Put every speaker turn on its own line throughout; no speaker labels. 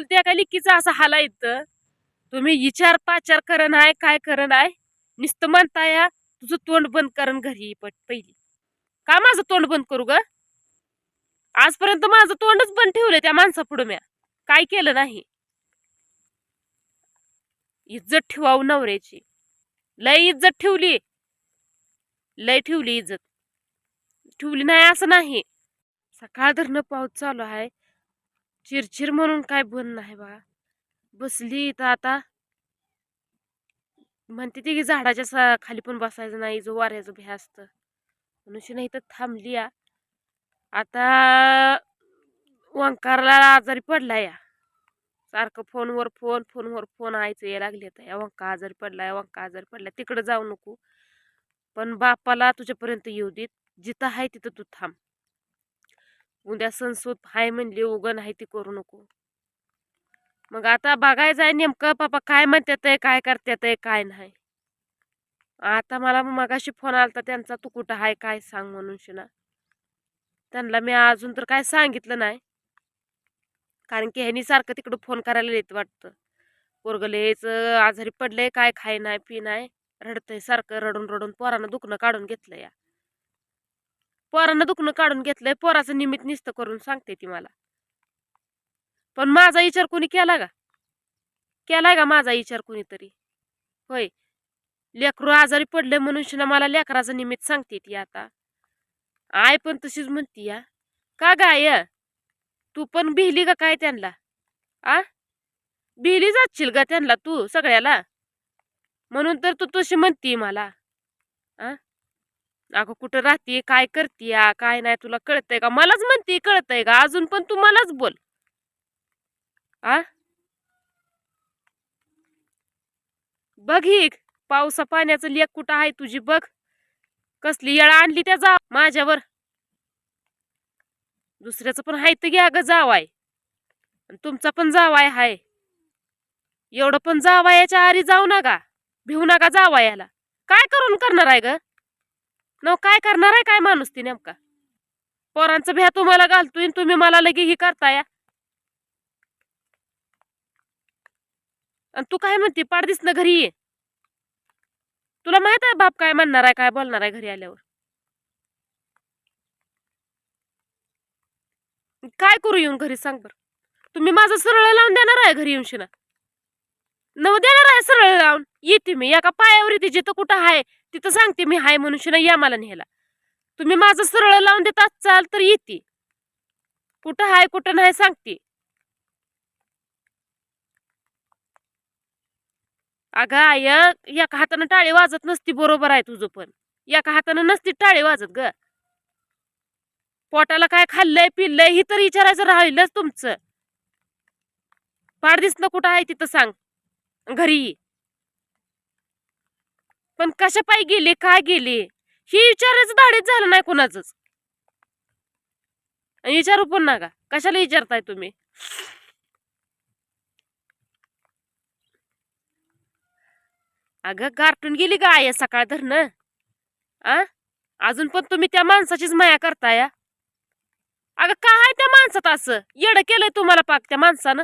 एकुलत्या एका लिकीचा असा हाला येतं तुम्ही विचार पाचार करण आहे काय करण आहे नुसतं म्हणता या तुझं तोंड बंद करण घरी पट पहिली. का माझं तोंड बंद करू ग? आजपर्यंत माझं तोंडच बंद ठेवलं त्या माणसापुढं म्या. काय केलं नाही. इज्जत ठेवावं नवऱ्याची. लय इज्जत ठेवली. लय ठेवली इज्जत. ठेवली नाही असं नाही. सकाळ धरणं पाऊस चालू आहे. चिरचिर म्हणून काय बंद नाही बा. बसली इथं आता. म्हणते ती की झाडाच्या सा खाली पण बसायचं नाही जो वाऱ्याचं भ्या असतं. मनुष्य नाही तर थांबली या. आता वंकारला आजारी पडला या. सारखं फोनवर फोन फोनवर फोन आयचं यायला लागले तर या वंका आजारी पडलाय वंका आजारी पडलाय तिकडं जाऊ नको. पण बापाला तुझ्यापर्यंत येऊ देत. जिथं आहे तिथं तू थांब. उद्या संसूत हाय म्हणली उगण आहे ती करू नको. मग आता बघायचं आहे नेमकं पापा काय म्हणतात आहे काय करतात आहे काय नाही. आता मला मगाशी फोन आलता त्यांचा तू कुठं आहे काय सांग म्हणून शिना. त्यांना मी अजून तर काय सांगितलं नाही. कारण की ह्यानी सारखं तिकडं फोन करायला येत वाटतं. पोरगलेच आजारी पडलंय काय खाय नाही पी नाही रडतंय सारखं रडून रडून पोरानं दुखणं काढून घेतलं या. पोरानं दुखणं काढून घेतलंय पोराचं निमित्त निस्त करून सांगते ती मला. पण माझा विचार कोणी केला का? केलाय का माझा विचार कोणीतरी? होय. लेकरू आजारी पडले म्हणून मला लेकराचं निमित्त सांगते ती आता. आय पण तशीच म्हणती या का गाय तू पण भिली का काय त्यांना? आ? भिली जाशील का त्यांना तू सगळ्याला? म्हणून तर तू तशी म्हणती मला. आ? अगं कुठं राहते काय करतीया? काय नाही तुला कळतंय का? मलाच म्हणते कळतंय का? अजून पण तू मलाच बोल. आ? बघ ही पावसा पाण्याचं लेख कुठं आहे तुझी बघ. कसली येळा आणली त्या जा माझ्यावर. दुसऱ्याचं पण हाय तर घ्या ग जावाय. आणि तुमचा पण जावाय हाय. एवढं पण जावायाच्या आरी जाऊ नका. भिवू नका जावायाला. काय करून करणार आहे ग? न काय करणार आहे काय माणूस ती नेमका? पोरांचं भ्या तुम्हाला घालतोय तुम्ही मला लगे ही करताय. आणि तू काय म्हणते पाडदिस ना घरी ये. तुला माहीत आहे बाप काय म्हणणार आहे काय बोलणार आहे घरी आल्यावर? काय करू येऊन घरी सांग बर. तुम्ही माझं सरळ लावून देणार आहे घरी येऊन शिना? नव देणार आहे सरळ लावून येते मी. एका पायावर येते. जिथं कुठं आहे तिथं सांगते मी हाय म्हणून या मला न्यायला. तुम्ही माझं सरळ लावून देत चाल तर येते. कुठं हाय कुठं नाही सांगते. अगं आय एका हातानं टाळी वाजत नसती बरोबर आहे तुझं पण. एका हातानं नसती टाळी वाजत ग. पोटाला काय खाल्लंय पिल्लंय ही तर विचारायचं राहिलंच तुमचं. पाडदिस ना कुठं आहे तिथं सांग. घरी. पण कशा पायी गेले काय गेले ही विचारायचं धाडीच झालं नाही कोणाच आणि विचारू पण ना का कशाला विचारताय तुम्ही? अगं गारटून गेली का आय सकाळ धरणं. आ? अजून पण तुम्ही त्या माणसाचीच माया करताय आ? अगं काय आहे त्या माणसात असं? येडं केलंय तुम्हाला पाक त्या माणसानं?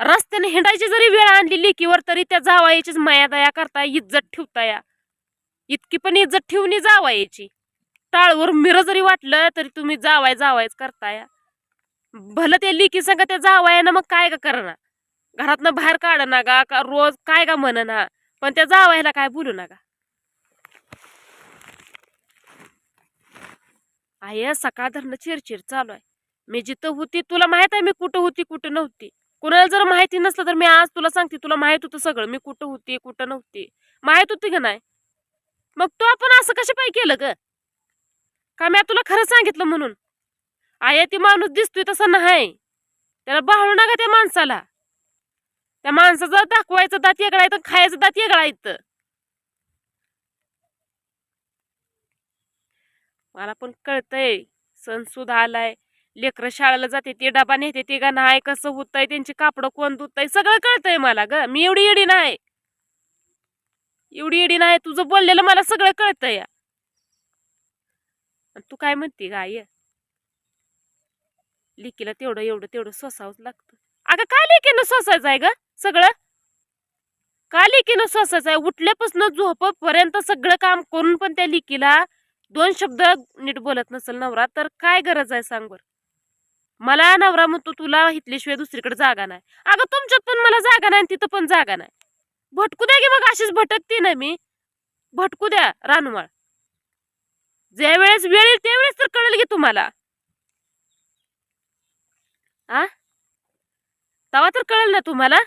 रस्त्याने हिंडायची जरी वेळ आणली लेकीवर तरी त्या जावायचीच माया दया करताय इज्जत या. इतकी पण इज्जत ठेवून जावायची. टाळवर मिर जरी वाटलं तरी तुम्ही जावाय जावायच करताय भलं त्या लिकी सांगा त्या जावायानं मग काय का करणार? घरातनं बाहेर काढ ना गा का रोज काय का म्हण ना पण त्या जावायला काय बोलू नका? आय सकाळ धरणं चिरचिर चालू आहे. मी जिथं होती तुला माहीत आहे मी कुठं होती कुठं नव्हती. कुणाला जर माहिती नसलं तर मी आज तुला सांगते तुला माहीत होतं सगळं. मी कुठं होती कुठं नव्हती. माहीत होती का नाही? मग तू आपण असं कशा पाय केलं ग? का मी तुला खरं सांगितलं म्हणून? आया ती माणूस दिसतोय तसा नाही. त्याला बाळू नका त्या माणसाला. त्या माणसाचं दाखवायचं दात येगळा येतं खायचं दात येगळा येतं मला पण कळतंय सण सुद्धा आलाय. लेकरं शाळेला जाते ते डबा नेते ते का नाही कसं होतंय त्यांची कापडं कोण धुतंय सगळं कळतंय मला ग. मी एवढी येडी नाही. एवढी येडी नाही तुझं बोललेलं मला सगळं कळतंय. तू काय म्हणते गाय लिकीला तेवढं एवढं तेवढं सोसावंच लागतं. अगं काय लेकीनं सोसायचं आहे ग सगळं? का लेकीनं सोसायचं आहे उठल्यापासून झोपपर्यंत सगळं काम करून पण त्या लिकीला दोन शब्द नीट बोलत नसेल नवरा तर काय गरज आहे सांग बरं? मला नवरा म्हणतो तुला इथल्याशिवाय दुसरीकडे जागा नाही. अगं तुमच्यात पण मला जागा नाही आणि तिथं पण जागा नाही. भटकू द्या की मग अशीच भटकते ना मी. भटकू द्या रानवाळ ज्या वेळेस वेळ येईल त्यावेळेस तर कळेल की तुम्हाला. आ? तवा तर कळेल ना तुम्हाला.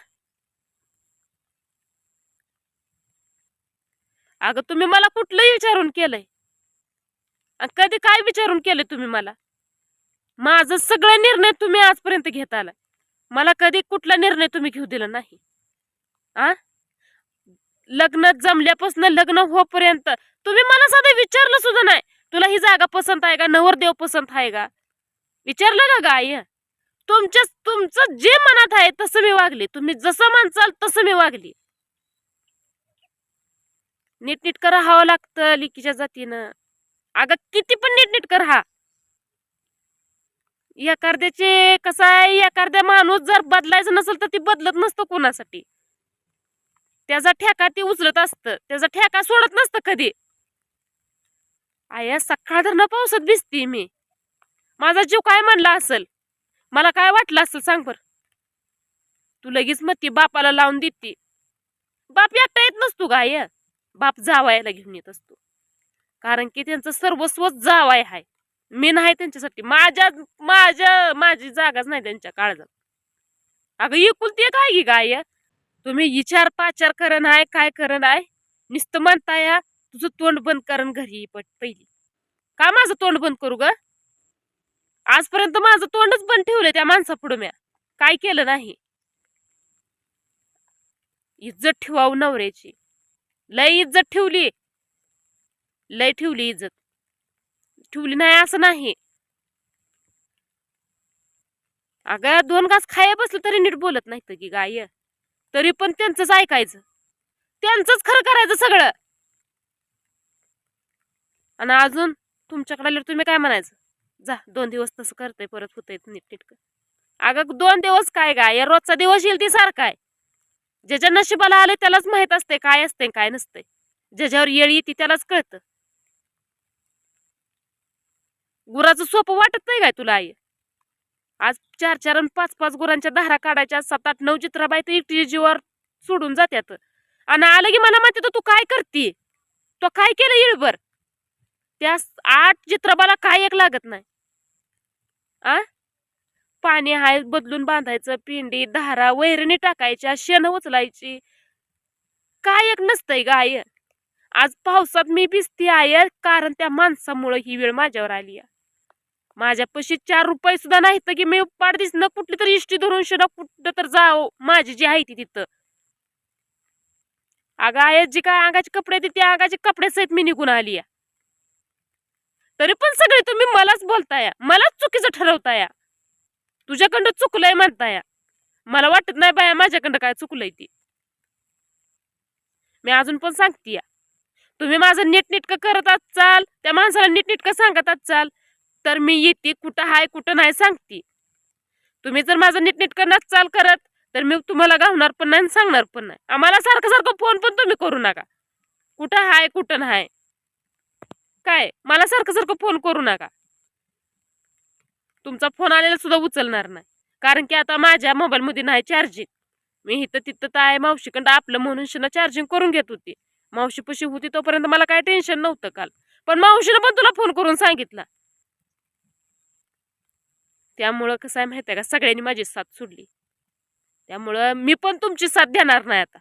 अगं तुम्ही मला कुठलंही विचारून केलंय. अन कधी काय विचारून केलंय तुम्ही मला? माझं सगळा निर्णय तुम्ही आजपर्यंत घेत आला. मला कधी कुठला निर्णय तुम्ही घेऊ दिला नाही. आ? लग्न जमल्यापासून लग्न होपर्यंत तुम्ही मला साधं विचारलं सुद्धा नाही. तुला ही जागा पसंत आहे का? नवरदेव पसंत आहे का? विचारलं का गाय तुमच्या तुमचं जे मनात आहे तसं मी वागले. तुम्ही जसं म्हणचाल तसं मी वागली. नीटनीटकं राहावं लागतं लिकीच्या जातीनं. अगं किती पण नीटनीटकं राहा. एखाद्याचे कसं आहे एखाद्या माणूस जर बदलायचं नसेल तर ती बदलत नसतं कोणासाठी. त्याचा ठेका ती उचलत असतं. त्याचा ठेका सोडत नसतं कधी. आया सकाळ धरणं पावसात भिजते मी. माझा जीव काय म्हणला असेल? मला काय वाटलं असेल सांग बर. तू लगेच मग ती बापाला लावून देते. बाप एकटा येत नसतो का बाप जावायला घेऊन येत असतो. कारण की त्यांचं सर्वस्व जावाय आहे. मी नाही त्यांच्यासाठी. माझ्या माझ्या माझी जागाच नाही त्यांच्या काळजात. अगं एकुलती काय की गाय तुम्ही विचार पाचार करण आहे काय करण आहे नुसतं म्हणताय तुझं तोंड बंद करण घरी पट पहिली. का माझं तोंड बंद करू ग? आजपर्यंत माझं तोंडच बंद ठेवलं त्या माणसापुढं म्या. काय केलं नाही. इज्जत ठेवावं नवऱ्याची. लय इज्जत ठेवली. लय ठेवली इज्जत. ठेवली नाही असं नाही. अगं दोन घास खाया बसलं तरी नीट बोलत नाहीत की गाय. तरी पण त्यांचंच ऐकायचं. त्यांचंच खरं करायचं सगळं. आणि अजून तुमच्याकडे आल्यावर तुम्ही काय म्हणायचं? जा दोन दिवस तसं करतंय परत होतंय नीट नीटकं. अगं दोन दिवस काय गाय? रोजचा दिवस येईल ती सारखा आहे. ज्याच्या नशिबाला आले त्यालाच माहीत असते काय असते काय नसते ज्याच्यावर येळ येते त्यालाच कळतं. गुराचं सोपं वाटत नाही काय तुला आई? आज चार चार आणि पाच पाच गुरांच्या धारा काढायच्या सात आठ नऊ चित्राबाई तर एकटी जीवावर सोडून जात्यात. आणि आलं की मला माहिती तू काय करते? तो काय केलं येळभर? त्या आठ चित्रबाला काय एक लागत नाही. आ? पाणी हाय बदलून बांधायचं पिंडी धारा वैरणी टाकायच्या शेण उचलायची. काय एक नसतंय गाय आज पावसात मी भिजती आहे कारण त्या माणसामुळं ही वेळ माझ्यावर आली आहे. माझ्यापाशी चार रुपये सुद्धा नाही तर की मी पाडदीस न कुठली तरी इष्टी धरून शिरा कुठं तर जाओ माझी जी आहे ती तिथं. अगं आहे जी काय अंगाचे कपडे आहेत त्या अंगाचे कपडे सहित मी निघून आली या तरी पण सगळे तुम्ही मलाच बोलताया मलाच चुकीचं ठरवताया. तुझ्याकडं चुकलंय म्हणताया. मला वाटत नाही बाया माझ्याकडं काय चुकलंय ती. मी अजून पण सांगतीय. तुम्ही माझं नीटनेटकं करत आहात चाल. त्या माणसाला नीटनेटकं सांगत आहात चाल. तर मी येते. कुठं हाय कुठं नाही सांगते. तुम्ही जर माझं नीटनीटकं नच चाल करत तर मी तुम्हाला गावणार पण नाही आणि सांगणार पण नाही. आम्हाला सारखं सारखं फोन पण तुम्ही करू नका. कुठं हाय कुठं नाही. काय? मला सारखं सारखं फोन करू नका. तुमचा फोन आलेला सुद्धा उचलणार नाही. कारण की आता माझ्या मोबाईलमध्ये नाही चार्जिंग मी इथं तिथं तर आहे मावशीकडं. आपलं म्हणून शिना चार्जिंग करून घेत होती. मावशी पशी होती तोपर्यंत मला काय टेन्शन नव्हतं काल. पण मावशीनं पण तुला फोन करून सांगितलं. त्यामुळं कसं आहे माहिती आहे का? सगळ्यांनी माझी साथ सोडली. त्यामुळं मी पण तुमची साथ देणार नाही आता.